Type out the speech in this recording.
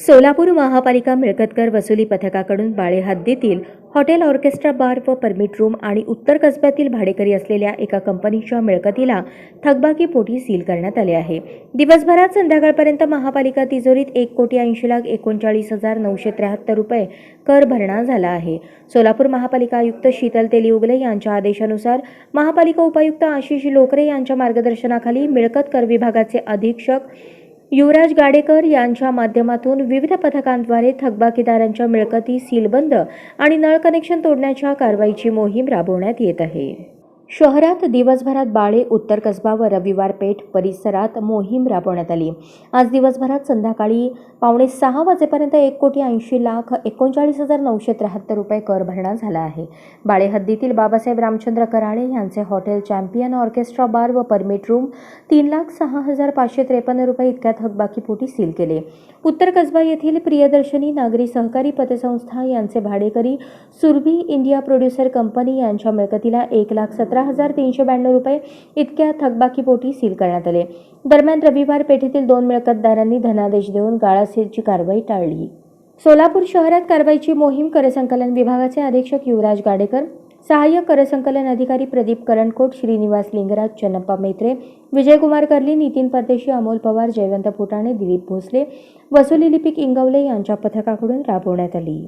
सोलापूर महापालिका मिळकतकर वसुली पथकाकडून बाळे हद्दीतील हॉटेल ऑर्केस्ट्रा बार व परमिट रूम आणि उत्तर कसब्यातील भाडेकरी असलेल्या एका कंपनीच्या मिळकतीला थकबाकीपोटी सील करण्यात आले आहे. दिवसभरात संध्याकाळपर्यंत महापालिका तिजोरीत एक कोटी ऐंशी लाख एकोणचाळीस हजार नऊशे त्र्याहत्तर रुपये कर भरणा झाला आहे. सोलापूर महापालिका आयुक्त शीतल तेलिउगले यांच्या आदेशानुसार महापालिका उपायुक्त आशिष लोकरे यांच्या मार्गदर्शनाखाली मिळकत कर विभागाचे अधीक्षक युवराज गाडेकर यांच्या माध्यमातून विविध पथकांद्वारे थकबाकीदारांच्या मिळकती सीलबंद आणि नळ कनेक्शन तोडण्याच्या कारवाईची मोहीम राबवण्यात येत आहे. शहरात दिवसभरात बाळे उत्तर कसबा व रविवार पेठ परिसरात मोहीम राबवण्यात आली. आज दिवसभरात संध्याकाळी पावणे सहा वाजेपर्यंत एक कोटी ऐंशी लाख एकोणचाळीस हजार नऊशे त्र्याहत्तर रुपये कर भरणा झाला आहे. बाळे हद्दीतील बाबासाहेब रामचंद्र कराळे यांचे हॉटेल चॅम्पियन ऑर्केस्ट्रा बार व परमिट रूम तीन लाख सहा हजार पाचशे त्रेपन्न रुपये इतक्यात हकबाकीपोटी सील केले. उत्तर कसबा येथील प्रियदर्शनी नागरी सहकारी पतसंस्था यांचे भाडेकरी सुरभी इंडिया प्रोड्युसर कंपनी यांच्या मिळकतीला एक लाख सतरा हजार तीनशे ब्याण्णव रुपये इतक्या थकबाकीपोटी सील करण्यात आले. दरम्यान रविवार पेठेतील दोन मिळकतदारांनी धनादेश देऊन गाळासीलची कारवाई टाळली. सोलापूर शहरात कारवाईची मोहीम करसंकलन विभागाचे अधीक्षक युवराज गाडेकर सहाय्यक करसंकलन अधिकारी प्रदीप करणकोट श्रीनिवास लिंगराज चन्नप्पा मेत्रे विजयकुमार कर्ली नितीन परदेशी अमोल पवार जयवंत फुटाणे दिलीप भोसले वसुली लिपिक इंगवले यांच्या पथकाकडून राबवण्यात आली.